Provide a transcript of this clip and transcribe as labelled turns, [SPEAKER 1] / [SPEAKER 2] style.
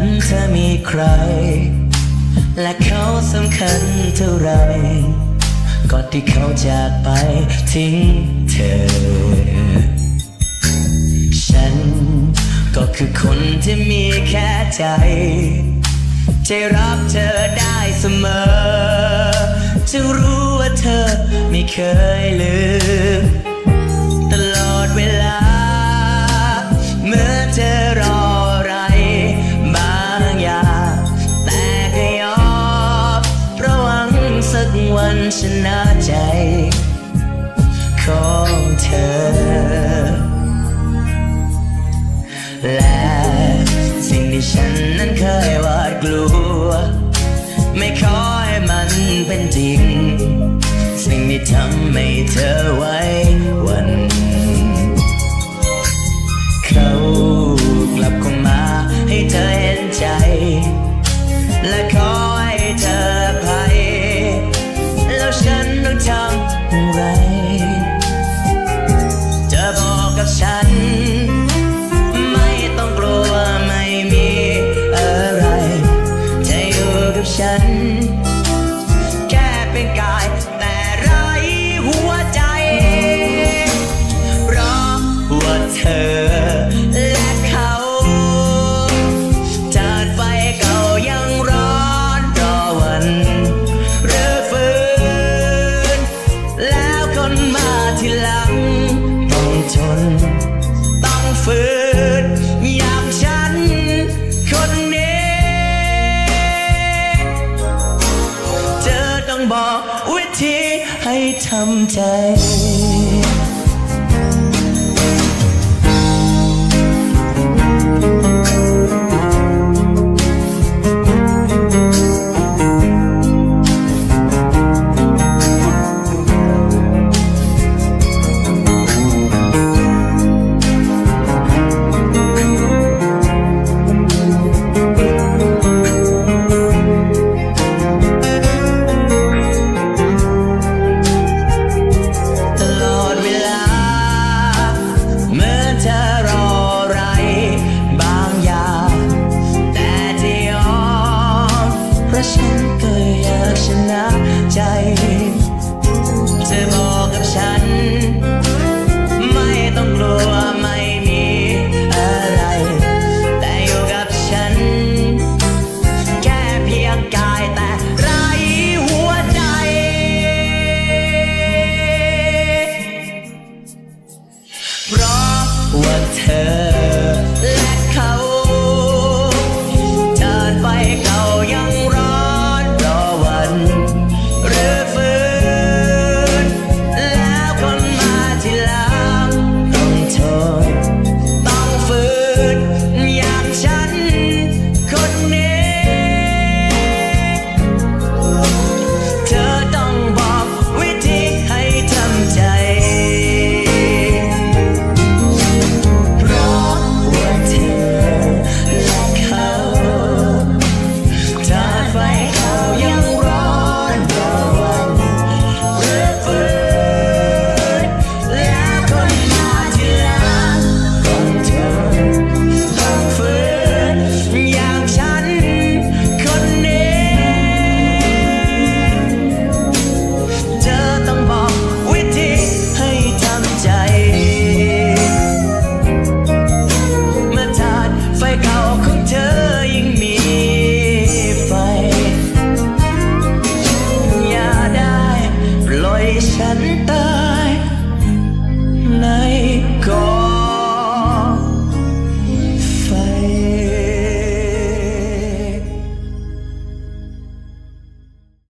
[SPEAKER 1] นั้นเธอมีใคร และเขาสำคัญเท่าไรก่อนที่เขาจากไปทิ้งเธอ ฉันก็คือคนที่มีแค่ใจจะรับเธอได้เสมอ จะรู้ว่าเธอไม่เคยลืม ชนะใจของเธอ และสิ่งที่ฉันนั้นเคยหวาดกลัว ไม่ขอให้มันเป็นจริง สิ่งที่ทำให้เธอไว้วันเขากลับเข้ามาให้เธอเห็นใจ Mm-hmm. ทำใจ